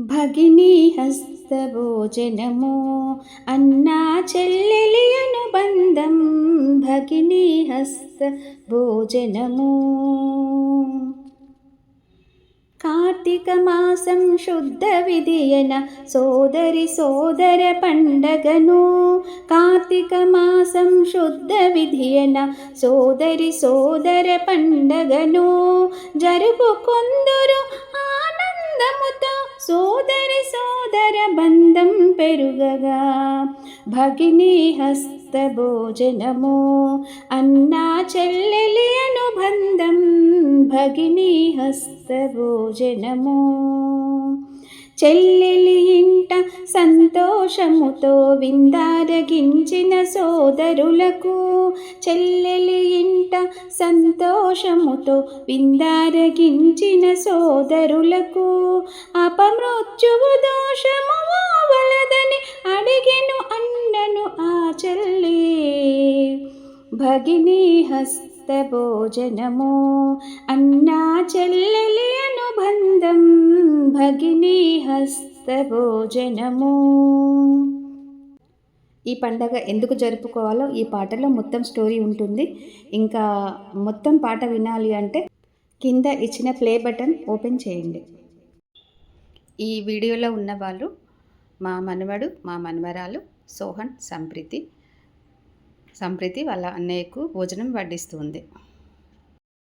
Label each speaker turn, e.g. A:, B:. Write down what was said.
A: భగినీ హస్తభోజనము. అన్నా చెల్లెలి అనుబంధం భగినీ హస్త భోజనము కార్తీక మాసం శుద్ధ విధియన సోదరి సోదర పండగను. కార్తీక మాసం శుద్ధ విధియన సోదరి సోదర పండగను. జరుపుకొందురు ఆనందముతో సోదరి సోదర బంధం పెరుగగా. భగిని హస్త భోజనము అన్నా చెల్లెలి అనుబంధం భగిని హస్త భోజనము. చెల్లెలి ఇంట సంతోషముతో విందారగించిన సోదరులకు చెల్లెలి ఇంట సంతోషముతో విందారగించిన సోదరులకు అపమృత్యువు దోషము వలదని అడిగెను అన్నను ఆచల్లే. భగిని హస్త భోజనము అన్నా చెల్లెలి అనుబంధం భగిని హస్త భోజనము ఈ పండగ ఎందుకు జరుపుకోవాలో ఈ పాటలో మొత్తం స్టోరీ ఉంటుంది. ఇంకా మొత్తం పాట వినాలి అంటే కింద ఇచ్చిన ప్లే బటన్ ఓపెన్ చేయండి. ఈ వీడియోలో ఉన్న వాళ్ళు మా మనవడు మా మనవరాలు సోహన్ సంప్రీతి సంప్రీతి వాళ్ళ అన్నయ్యకు భోజనం వడ్డిస్తుంది